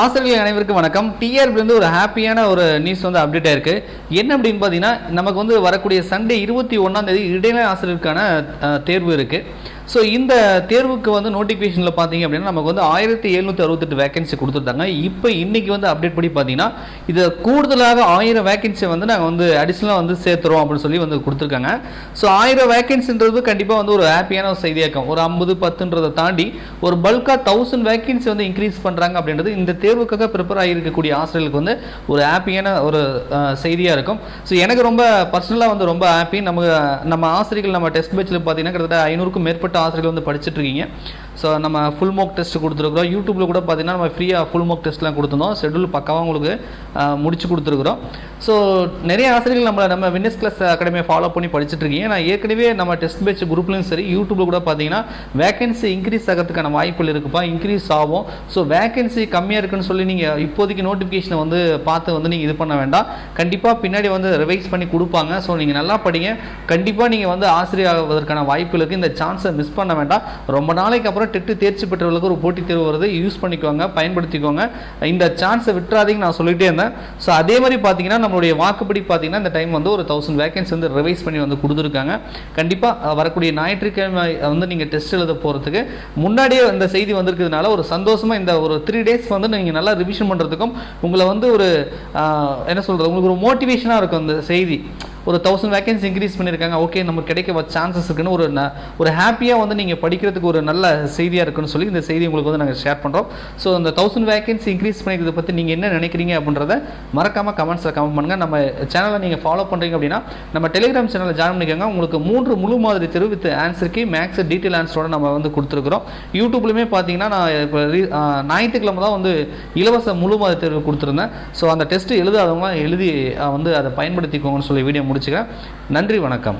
ஆசிரியர்கள் அனைவருக்கும் வணக்கம். டிஆர்பிலேருந்து ஒரு ஹாப்பியான ஒரு நியூஸ் வந்து அப்டேட் ஆயிருக்கு. என்ன அப்படின்னு பார்த்தீங்கன்னா நமக்கு வந்து வரக்கூடிய சண்டே இருபத்தி ஒன்றாம் தேதி இடைநிலை ஆசிரியருக்கான தேர்வு இருக்குது ஸோ இந்த தேர்வுக்கு வந்து நோட்டிஃபிகேஷனில் பார்த்தீங்க அப்படின்னா நமக்கு வந்து ஆயிரத்தி எழுநூற்றி அறுபத்தெட்டு வேகன்சி கொடுத்துருந்தாங்க இப்போ இன்றைக்கி வந்து அப்டேட் படி பார்த்தீங்கன்னா இதை கூடுதலாக ஆயிரம் வேகன்சி வந்து நாங்கள் வந்து அடிஷ்னலாக வந்து சேர்த்துறோம் அப்படின்னு சொல்லி வந்து கொடுத்துருக்காங்க. ஸோ ஆயிரம் வேகன்சின்றது கண்டிப்பாக வந்து ஒரு ஹாப்பியான ஒரு செய்தியாக இருக்கும் ஒரு ஐம்பது பத்துன்றதை தாண்டி ஒரு பல்காக தௌசண்ட் வேகன்சி வந்து இன்க்ரீஸ் பண்ணுறாங்க அப்படின்றது இந்த தேர்வுக்காக ப்ரிப்பேர் ஆகியிருக்கக்கூடிய ஆசிரியர்களுக்கு வந்து ஒரு ஹாப்பியான ஒரு செய்தியாக இருக்கும். ஸோ எனக்கு ரொம்ப பர்சனலாக வந்து ரொம்ப ஹாப்பி நம்ம நம்ம ஆசிரியர்கள் நம்ம டெஸ்ட் பேச்சில் பார்த்தீங்கன்னா கிட்டத்தட்ட ஐநூறுக்கும் மேற்பட்ட ஆசிரியர்கள் வந்து படிச்சுட்டு இருக்கீங்க. ஸோ நம்ம ஃபுல் மோக் டெஸ்ட் கொடுத்துருக்குறோம். யூடியூப்பில் கூட பார்த்தீங்கன்னா நம்ம ஃப்ரீயாக ஃபுல் மோக் டெஸ்ட்லாம் கொடுத்துருந்தோம். ஷெட்யூல் பக்காவாக உங்களுக்கு முடிச்சு கொடுத்துருக்குறோம். ஸோ நிறைய ஆசிரியர்கள் நம்ம நம்ம வின்னஸ் கிளாஸ் அகாடமியை ஃபாலோ பண்ணி படிச்சுட்டு இருக்கீங்க நான் ஏற்கனவே நம்ம டெஸ்ட் பேட்ச் குரூப்லையும் சரி யூடியூப்பில் கூட பார்த்தீங்கன்னா வேகன்சி இன்க்ரீஸ் ஆகிறதுக்கான வாய்ப்புகள் இருக்குப்பா. இன்க்ரீஸ் ஆகும். ஸோ வேகன்சி கம்மியாக இருக்குன்னு சொல்லி நீங்கள் இப்போதைக்கு நோட்டிஃபிகேஷனை வந்து பார்த்து வந்து நீங்கள் இது பண்ண வேண்டாம். கண்டிப்பாக பின்னாடி வந்து ரிவைஸ் பண்ணி கொடுப்பாங்க. ஸோ நீங்கள் நல்லா படிங்க. கண்டிப்பாக நீங்கள் வந்து ஆசிரியர் ஆவதற்கான வாய்ப்புகளுக்கு இந்த சான்ஸை மிஸ் பண்ண வேண்டாம். ரொம்ப நாளைக்கு அப்புறம் டெட்டு தேர்ச்சி பெற்றவர்களுக்கு ஒரு போட்டித் தேர்வு வருது. யூஸ் பண்ணிக்கோங்க பயன்படுத்திக்கோங்க. இந்த சான்ஸை விட்டுறாதீங்க நான் சொல்லிட்டே இருந்தேன். ஸோ அதே மாதிரி பார்த்தீங்கன்னா நம்மளுடைய வாக்குப்படி பார்த்தீங்கன்னா இந்த டைம் வந்து ஒரு தௌசண்ட் வேகன்சி வந்து ரிவைஸ் பண்ணி வந்து கொடுத்துருக்காங்க. கண்டிப்பாக வரக்கூடிய ஞாயிற்றுக்கிழமை வந்து நீங்கள் டெஸ்ட் எழுத போகிறதுக்கு முன்னாடியே இந்த செய்தி வந்திருக்கிறதுனால ஒரு சந்தோஷமாக இந்த ஒரு த்ரீ டேஸ் வந்து நீங்கள் நல்லா ரிவிஷன் பண்ணுறதுக்கும் உங்களை வந்து ஒரு என்ன சொல்கிறது உங்களுக்கு ஒரு மோட்டிவேஷனாக இருக்கும் அந்த செய்தி. ஒரு தௌசண்ட் வேகன்சி இன்க்ரீஸ் பண்ணியிருக்காங்க ஓகே நமக்கு கிடைக்க சான்சஸ் இருக்குன்னு ஒரு ஒரு ஹாப்பியாக வந்து நீங்கள் படிக்கிறதுக்கு ஒரு நல்ல செய்தியாக இருக்குன்னு சொல்லி இந்த செய்தி உங்களுக்கு வந்து நாங்கள் ஷேர் பண்ணுறோம் ஸோ அந்த தௌசண்ட் வேகன்சி இன்க்ரீஸ் பண்ணிக்கிறத பற்றி நீங்கள் என்ன நினைக்கிறீங்க அப்படின்றத மறக்காமல் கமெண்ட்ஸில் கமெண்ட் பண்ணுங்கள் நம்ம சேனலை நீங்கள் ஃபாலோ பண்ணுறீங்க அப்படின்னா நம்ம டெலிகிராம் சேனலில் ஜாயின் பண்ணிக்கோங்க. உங்களுக்கு மூன்று முழு மாதிரி தேர்வு வித் ஆன்சருக்கு மேக்ஸ் டீட்டெயில் ஆன்சரோட நம்ம வந்து கொடுத்துருக்குறோம். யூடியூப்லையுமே பார்த்தீங்கன்னா நான் இப்போ ரீ- ஞாயிற்றுக்கிழமை தான் வந்து இலவச முழு மாதிரி தேர்வு கொடுத்துருந்தேன். ஸோ அந்த டெஸ்ட்டு எழுதாதவங்க எழுதி வந்து அதை பயன்படுத்திக்கோங்கன்னு சொல்லி வீடியோ முடிச்சுக்கிறேன். நன்றி வணக்கம்.